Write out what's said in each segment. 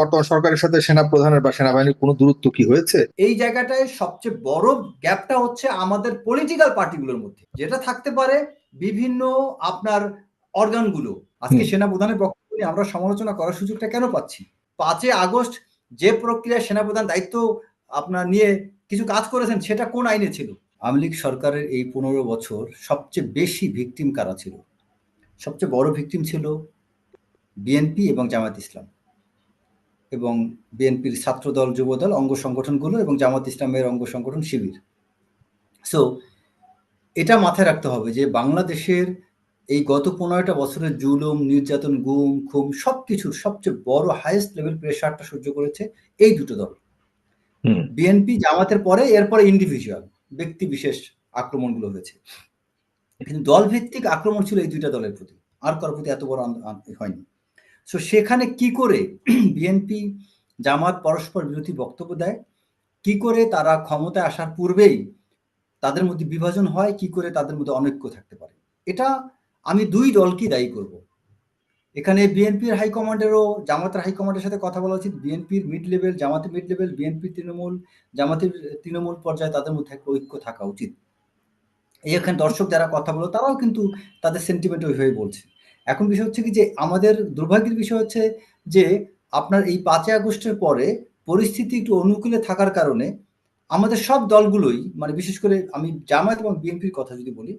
বর্তমান সরকারের সাথে সেনা প্রধানের বা সেনাবাহিনীর কোনো দূরত্ব কি হয়েছে? এই জায়গাটায় সবচেয়ে বড় গ্যাপটা হচ্ছে আমাদের পলিটিক্যাল পার্টিগুলোর মধ্যে। যেটা থাকতে পারে বিভিন্ন আপনার অর্গানগুলো আজকে সেনা প্রধানের বক্তব্য নিয়ে আমরা সমালোচনা করার সুযোগটা কেন পাচ্ছি? পাঁচই আগস্ট যে প্রক্রিয়া সেনাপ্রধান দায়িত্ব আপনার নিয়ে কিছু কাজ করেছেন সেটা কোন আইনে ছিল? আওয়ামী লীগ সরকারের এই পনেরো বছর সবচেয়ে বেশি ভিকটিম কারা ছিল? সবচেয়ে বড় ভিকটিম ছিল বিএনপি এবং জামাত ইসলাম। এবং বিএনপির ছাত্রদল যুবদল অঙ্গ সংগঠনগুলো এবং জামাত ইসলামের অঙ্গ সংগঠন শিবির। সো এটা মাথায় রাখতে হবে যে বাংলাদেশের এই গত পনেরোটা বছরের জুলুম নির্যাতন গুম খুম সব কিছুর সবচেয়ে বড় হাইয়েস্ট লেভেল প্রেশারটা সহ্য করেছে এই দুটো দল। হুম। বিএনপি জামাতের পরে এরপরে ইন্ডিভিজুয়াল ব্যক্তি বিশেষ আক্রমণগুলো হয়েছে। কিন্তু দল ভিত্তিক আক্রমণ ছিল এই দুইটা দলের প্রতি। আর কারোর প্রতি এত বড় হয়নি। সো সেখানে কি করে বিএনপি জামাত, পরস্পর বিরোধী বক্তব্য দেয়? কি করে তারা ক্ষমতায় আসার পূর্বেই তাদের মধ্যে বিভাজন হয়? কি করে তাদের মধ্যে অনৈক্য থাকতে পারে? এটা আমি দুই দলকেই দায়ী করব। এখানে বিএনপির হাইকমান্ডেরও জামাতের হাইকমান্ডের সাথে কথা বলা উচিত। বিএনপির মিড লেভেল জামাতের মিড লেভেল বিএনপি তৃণমূল, জামাতের তৃণমূল পর্যায়ে তাদের মধ্যে একটা ঐক্য থাকা উচিত। এখানে দর্শক যারা কথা বলো, তারাও কিন্তু তাদের সেন্টিমেন্ট ওইভাবে বলছে। এখন বিষয় হচ্ছে কি যে আমাদের দুর্ভাগ্যের বিষয় হচ্ছে যে আপনার এই পাঁচই আগস্টের পরে পরিস্থিতি একটু অনুকূলে থাকার কারণে আমাদের সব দলগুলোই মানে বিশেষ করে আমি জামায়াত এবং বিএনপির কথা যদি বলি,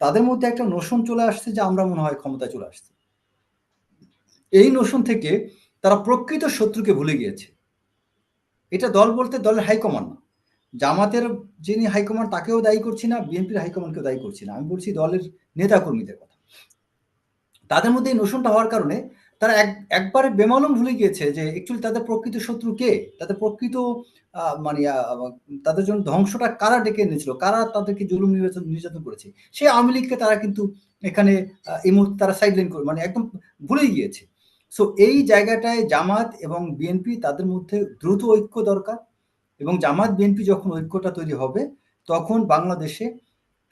তাদের মধ্যে একটা নোশন চলে আসছে যে আমরা মনে হয় ক্ষমতায় চলে আসছে। এই নোশন থেকে তারা প্রকৃত শত্রুকে ভুলে গিয়েছে। এটা দল বলতে দলের হাইকমান্ড না। জামাতের যিনি হাইকমান্ড তাকেও দায়ী করছি না, বিএনপির হাইকমান্ডকেও দায়ী করছি না। আমি বলছি দলের নেতাকর্মীদের কথা। তাদের মধ্যে এই নোশনটা হওয়ার কারণে তারা এক, একবারে বেমালুম ভুলে গিয়েছে যে অ্যাকচুয়ালি তাদের প্রকৃত শত্রু কে? তাদের প্রকৃত মানে তাদের জন্য ধ্বংসটা কারা ডেকে এনেছিল? কারা তাদেরকে জুলুম নির্যাতন নির্যাতন করেছে? সেই আওয়ামী লীগকে তারা কিন্তু এখানে এই মুহূর্তে তারা সাইডলাইন করে মানে একদম ভুলেই গিয়েছে। সো এই জায়গাটায় জামাত এবং বিএনপি তাদের মধ্যে দ্রুত ঐক্য দরকার এবং জামাত বিএনপি যখন ঐক্যটা তৈরি হবে, তখন বাংলাদেশে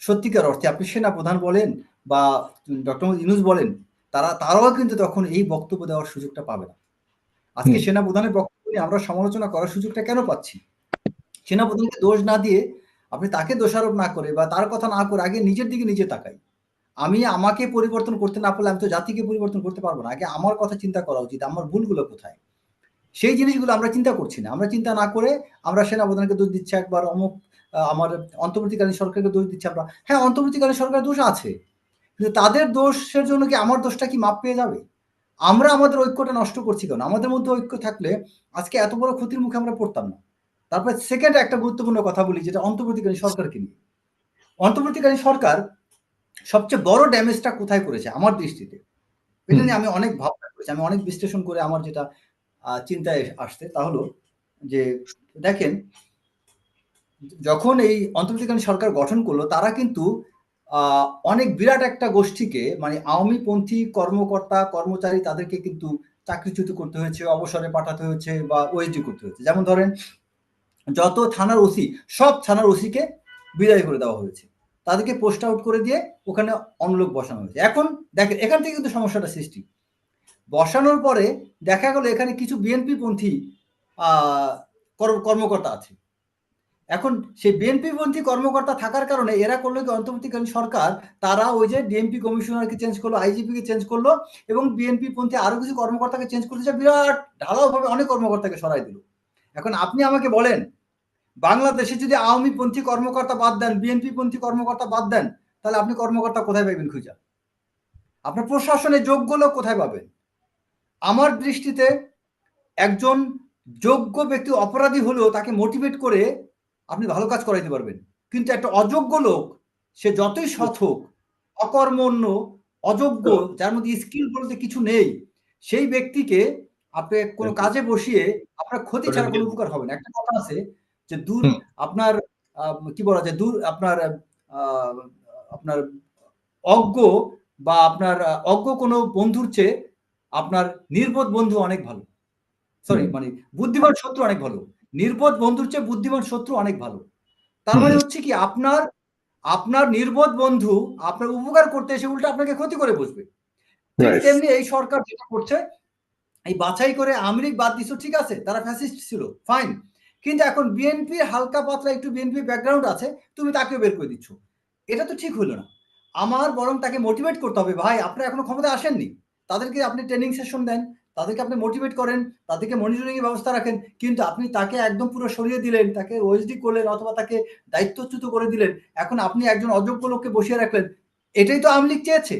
সত্যিকার অর্থে, আপনি সেনা প্রধান বলেন বা ডক্টর ইনুস বলেন তারা তারাও কিন্তু তখন এই বক্তব্য দেওয়ার সুযোগটা পাবে না। আজকে হুম। সেনা প্রধানের বক্তব্য নিয়ে আমরা সমালোচনা করার সুযোগটা কেন পাচ্ছি? সেনা প্রধানকে দোষ না দিয়ে আপনি তাকে দোষারোপ না করে বা তার কথা না করে আগে নিজের দিকে নিজে তাকাই। আমি আমাকে পরিবর্তন করতে না পারলে আমি তো জাতিকে পরিবর্তন করতে পারব না। আগে আমার কথা চিন্তা করা উচিত আমার ভুলগুলো কোথায়? সেই জিনিসগুলো আমরা চিন্তা করছি না। আমরা চিন্তা না করে আমরা সেনা প্রধানকে দোষ দিচ্ছি একবার অমুক আমার অন্তর্বর্তীকালীন সরকারকে দোষ দিচ্ছি আমরা। হ্যাঁ অন্তর্বর্তীকালীন সরকারের দোষ আছে। কিন্তু তাদের দোষের জন্য কি আমার দোষটা কি মাপ পেয়ে যাবে? আমরা আমাদের ঐক্যটা নষ্ট করছি কেন? আমাদের মধ্যে ঐক্য থাকলে আজকে এত বড় ক্ষতির মুখে আমরা পড়তাম না। তারপরে সেকেন্ড একটা গুরুত্বপূর্ণ কথা বলি যেটা অন্তর্বর্তীকালীন সরকারকে নিয়ে। অন্তর্বর্তীকালীন সরকার সবচেয়ে বড় ড্যামেজটা কোথায় করেছে? আমার দৃষ্টিতে। এটা নিয়ে আমি অনেক ভাবনা করেছি। আমি অনেক বিশ্লেষণ করে আমার যেটা চিন্তায় আসছে তা হলো যে দেখেন যখন এই অন্তর্বর্তীকালীন সরকার গঠন করল তারা কিন্তু অনেক বিরাট একটা গোষ্ঠীকে মানে আওয়ামী পন্থী কর্মকর্তা, কর্মচারী তাদেরকে কিন্তু চাকরিচ্যুত করতে হয়েছে, অবসরে পাঠাতে হয়েছে বা ওএসডি করতে হয়েছে। যেমন ধরেন, যত থানার ওসি, সব থানার ওসিকে বিদায় করে দেওয়া হয়েছে। তাদেরকে পোস্ট আউট করে দিয়ে ওখানে অনলোক বসানো হয়েছে। এখন দেখেন, এখান থেকে কিন্তু সমস্যাটা সৃষ্টি। বসানোর পরে দেখা গেল এখানে কিছু বিএনপি পন্থী কর্মকর্তা আছে। এখন সেই বিএনপি পন্থী কর্মকর্তা থাকার কারণে এরা করল কি অন্তর্বর্তীকালীন সরকার, তারা ওই যে ডিএমপি কমিশনারকে চেঞ্জ করল আইজিপি কে চেঞ্জ করল এবং বিএনপি পন্থী আরও কিছু কর্মকর্তাকে চেঞ্জ করতে বিরাট ঢালাও ভাবে অনেক কর্মকর্তাকে সরাই দিল। এখন আপনি আমাকে বলেন, বাংলাদেশে যদি আওয়ামী পন্থী কর্মকর্তা বাদ দেন বিএনপি পন্থী কর্মকর্তা বাদ দেন, তাহলে আপনি কর্মকর্তা কোথায় পাবেন খুঁজা? আপনার প্রশাসনে যোগ্য লোক কোথায় পাবেন? আমার দৃষ্টিতে একজন যোগ্য ব্যক্তি অপরাধী হলেও তাকে মোটিভেট করে আপনি ভালো কাজ করাইতে পারবেন। কিন্তু একটা অযোগ্য লোক সে যতই সৎ হোক অকর্মণ্য অযোগ্য যার মধ্যে স্কিল বলতে কিছু নেই সেই ব্যক্তিকে আপনি কোনো কাজে বসিয়ে আপনার ক্ষতি ছাড়া কোনো উপকার হবে না। একটা কথা আছে যে দূর আপনার আহ, কি বলা যায় দূর আপনার আহ, আপনার অজ্ঞ বা আপনার অজ্ঞ কোনো বন্ধুর চেয়ে আপনার নির্বোধ বন্ধু অনেক ভালো। সরি মানে বুদ্ধিমান শত্রু অনেক ভালো। নির্বোধ বন্ধুর চেয়ে বুদ্ধিমান শত্রু অনেক ভালো। তার মানে হচ্ছে কি আপনার আপনার নির্বোধ বন্ধু আপনার উপকার করতে এসে উল্টো আপনাকে ক্ষতি করে বসবে। তেমনি এই সরকার যেটা করছে এই বাছাই করে লীগ বাদ দিছো ঠিক আছে তারা ফ্যাসিস্ট ছিল ফাইন কিন্তু এখন বিএনপির হালকা পাতলা একটু বিএনপি ব্যাকগ্রাউন্ড আছে তুমি তাকেও বের করে দিচ্ছ। এটা তো ঠিক হলো না। আমার বরং তাকে মোটিভেট করতে হবে ভাই আপনারা এখনও ক্ষমতা আসেননি। তাদেরকে আপনি ট্রেনিং সেশন দেন তাদেরকে আপনি মোটিভেট করেন তাদেরকে মনিটরিং এর ব্যবস্থা রাখেন কিন্তু আপনি তাকে একদম পুরো সরিয়ে দিলেন তাকে ওএসডি করলেন অথবা তাকে দায়িত্বচ্যুত করে দিলেন এখন আপনি একজন অযোগ্য লোককে বসিয়ে রাখলেন এটাই তো আওয়ামী লীগ চেয়েছে।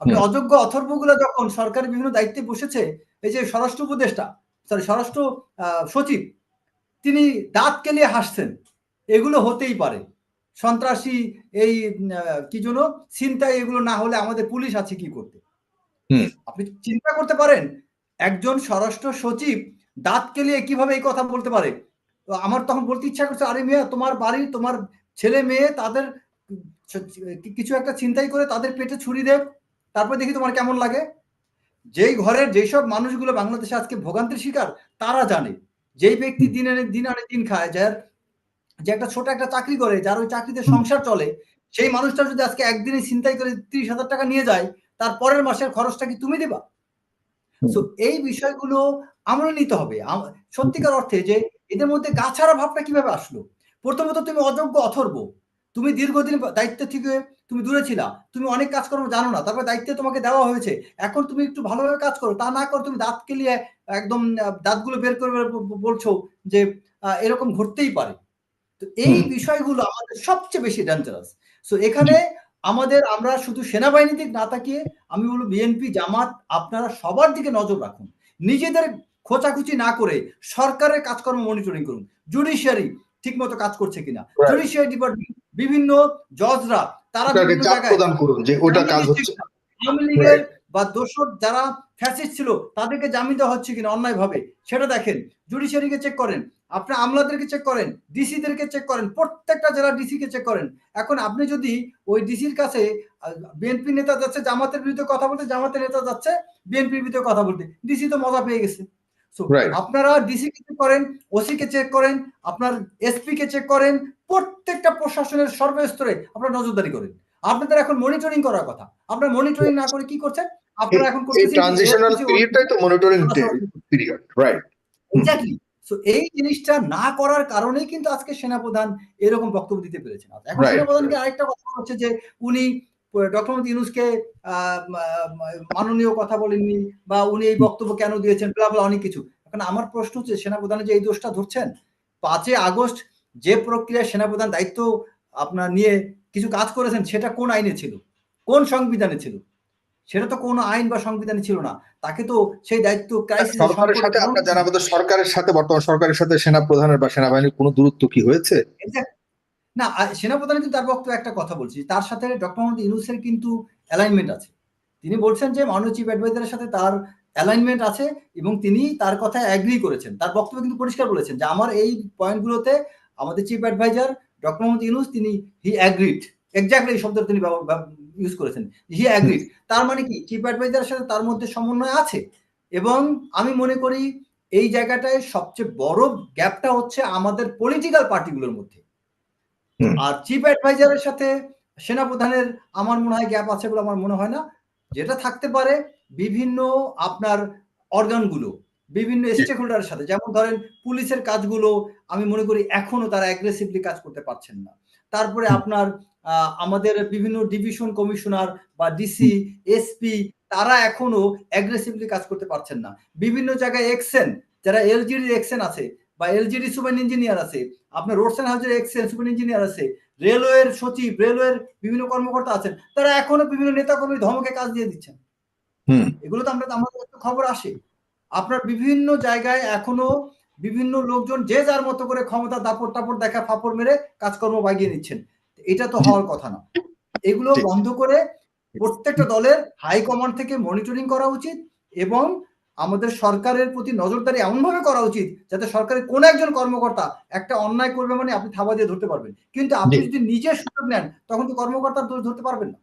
আপনি অযোগ্য অথর্বগুলো যখন সরকারের বিভিন্ন দায়িত্বে বসেছে এই যে স্বরাষ্ট্র উপদেষ্টা সরি স্বরাষ্ট্র সচিব তিনি দাঁত কেলিয়ে হাসছেন এগুলো হতেই পারে। সন্ত্রাসী এই কি জন্য চিন্তায় এগুলো না হলে আমাদের পুলিশ আছে কি করতে। আপনি চিন্তা করতে পারেন? একজন স্বরাষ্ট্র সচিব দাঁত কেলিয়ে কীভাবে এই কথা বলতে পারে? তো আমার তখন বলতে ইচ্ছা করছে আরে মিয়া তোমার বাড়ি তোমার ছেলে মেয়ে তাদের কিছু একটা চিন্তাই করে তাদের পেটে ছুরি দেব তারপর দেখি তোমার কেমন লাগে। যেই ঘরের যেসব মানুষগুলো বাংলাদেশে আজকে ভোগান্তির শিকার তারা জানে। যেই ব্যক্তি দিন আনে দিন আনে দিন খায় যার যে একটা ছোট একটা চাকরি করে যার ওই চাকরিতে সংসার চলে সেই মানুষটা যদি আজকে একদিনে চিন্তাই করে তিরিশ হাজার টাকা নিয়ে যায় তার পরের মাসের খরচটা কি তুমি দেবা। তো এই বিষয়গুলো আমরা নিতে হবে। সত্যিকার অর্থে যে এদের মধ্যে গাছাড়া ভাবটা কীভাবে আসলো? প্রথমত তুমি অযোগ্য অথর্ব। তুমি দীর্ঘদিন দায়িত্ব থেকে তুমি দূরে ছিলা। তুমি অনেক কাজকর্ম জানো না তারপর দায়িত্ব তোমাকে দেওয়া হয়েছে। এখন তুমি একটু ভালোভাবে কাজ করো। তা না করো তুমি দাঁত কেলিয়ে একদম দাঁতগুলো বের করে বলছো যে এরকম ঘটতেই পারে। তো এই বিষয়গুলো আমাদের সবচেয়ে বেশি ডেঞ্জারাস সো এখানে আমাদের আমরা শুধু সেনাবাহিনী দিক না তাকিয়ে আমি বলব বিএনপি জামাত আপনারা সবার দিকে নজর রাখুন। নিজেদের খোঁচাখুচি না করে সরকারের কাজকর্ম মনিটরিং করুন। জুডিশিয়ারি ঠিক মতো কাজ করছে কিনা. জুডিশিয়ারি ডিপার্টমেন্ট বিভিন্ন জজরা তারা বিভিন্ন জায়গায় প্রদান করুন যে ওটা কাজ হচ্ছে। আওয়ামী লীগের বা দোষর যারা ফ্যাসিস্ট ছিল তাদেরকে জামিন দেওয়া হচ্ছে কিনা অন্যায় ভাবে সেটা দেখেন। জুডিশিয়ারিকে চেক করেন আপনি আমলাদেরকে চেক করেন ডিসিদেরকে চেক করেন প্রত্যেকটা জেলার ডিসি কে চেক করেন। এখন আপনি যদি ওই ডিসির কাছে বিএনপি নেতা যাচ্ছে জামাতের বিরুদ্ধে কথা বলতে জামাতের নেতা যাচ্ছে বিএনপির বিরুদ্ধে কথা বলতে ডিসি তো মজা পেয়ে গেছে। আপনারা ডিসি কে চেক করেন ওসি কে চেক করেন আপনার এসপি কে চেক করেন প্রত্যেকটা প্রশাসনের সর্বস্তরে আপনারা নজরদারি করেন। আপনাদের এখন মনিটরিং করার কথা। আপনারা মনিটরিং না করে কি করছেন? আপনারা এখন করতেছেন ট্রানজিশনাল পিরিয়ডটাই তো monitoring period right exactly so এই জিনিসটা না করার কারণেই কিন্তু আজকে সেনাপ্রধান এরকম বক্তব্য দিতে পেরেছেন। এখন Right, সেনাপ্রধানকে আরেকটা কথা হচ্ছে যে উনি ডক্টর মোহাম্মদ ইউনুসকে আহ, মাননীয় কথা বলেননি বা উনি এই বক্তব্য কেন দিয়েছেন blah অনেক কিছু। এখন আমার প্রশ্ন হচ্ছে সেনাপ্রধানের যে এই দোষটা ধরছেন পাঁচই আগস্ট যে প্রক্রিয়া সেনাপ্রধান দায়িত্ব আপনার নিয়ে কিছু কাজ করেছেন সেটা কোন আইনে ছিল? কোন সংবিধানে ছিল? সেটা তো কোনো আইন বা সংবিধানে ছিল না। তাকে তো সেই দায়িত্ব সরকারের সাথে আপনার জানা মতো সরকারের সাথে বর্তমান সরকারের সাথে সেনা প্রধানের বা সেনাবাহিনীর কোনো দূরত্ব কি হয়েছে? না আ- সেনাপ্রধান কিন্তু তার বক্তব্য একটা কথা বলছি। তার সাথে ডক্টর মোহাম্মদ ইউনুসের কিন্তু অ্যালাইনমেন্ট আছে। তিনি বলছেন যে মাননীয় চিফ অ্যাডভাইজারের সাথে তার অ্যালাইনমেন্ট আছে এবং তিনি তার কথায় অ্যাগ্রি করেছেন। তার বক্তব্য কিন্তু পরিষ্কার বলেছেন যে আমার এই পয়েন্টগুলোতে আমাদের chief adviser doctor Muhammad Yunus তিনি হি অ্যাগ্রিড এক্স্যাক্টলি এই শব্দটা তিনি ইউজ করেছেন। হি অ্যাগ্রিড তার মানে কি? চিফ অ্যাডভাইজারের সাথে তার মধ্যে সমন্বয় আছে। এবং আমি মনে করি এই জায়গাটায় সবচেয়ে বড় গ্যাপটা হচ্ছে আমাদের পলিটিক্যাল পার্টিগুলোর মধ্যে। আর চিফ অ্যাডভাইজারের সাথে সেনাপ্রধানের আমার মনে হয় গ্যাপ আছে বলে আমার মনে হয় না। যেটা থাকতে পারে বিভিন্ন আপনার অর্গানগুলো বিভিন্ন স্টেক হোল্ডারের সাথে। যেমন ধরেন পুলিশের কাজগুলো আমি মনে করি এখনও তারা অ্যাগ্রেসিভলি কাজ করতে পারছেন না। তারপরে আপনার আমাদের বিভিন্ন ডিভিশন কমিশনার বা ডিসি এসপি তারা এখনও অ্যাগ্রেসিভলি কাজ করতে পারছেন না। বিভিন্ন জায়গায় এক্সেন যারা এলজিডি এক্সেন আছে বা এলজিডি সুপার ইঞ্জিনিয়ার আছে আপনার রোডস অ্যান্ড হাউসের এক্সেন সুপার ইঞ্জিনিয়ার আছে রেলওয়ের সচিব রেলওয়ের বিভিন্ন কর্মকর্তা আছেন তারা এখনও বিভিন্ন নেতাকর্মী ধমকে কাজ দিয়ে দিচ্ছেন। এগুলো তো আমরা আমাদের খবর আসে। আপনার বিভিন্ন জায়গায় এখনও বিভিন্ন লোকজন যে যার মতো করে ক্ষমতা দাপড় টাপড় দেখা ফাপড় মেরে কাজকর্ম বাগিয়ে নিচ্ছেন। এটা তো হওয়ার কথা না। এগুলো বন্ধ করে প্রত্যেকটা দলের হাই কমান্ড থেকে মনিটরিং করা উচিত এবং আমাদের সরকারের প্রতি নজরদারি এমনভাবে করা উচিত যাতে সরকারের কোন একজন কর্মকর্তা একটা অন্যায় করবে মানে আপনি থাবা দিয়ে ধরতে পারবেন। কিন্তু আপনি যদি নিজের সুযোগ নেন তখন তো কর্মকর্তার দোষ ধরতে পারবেন না।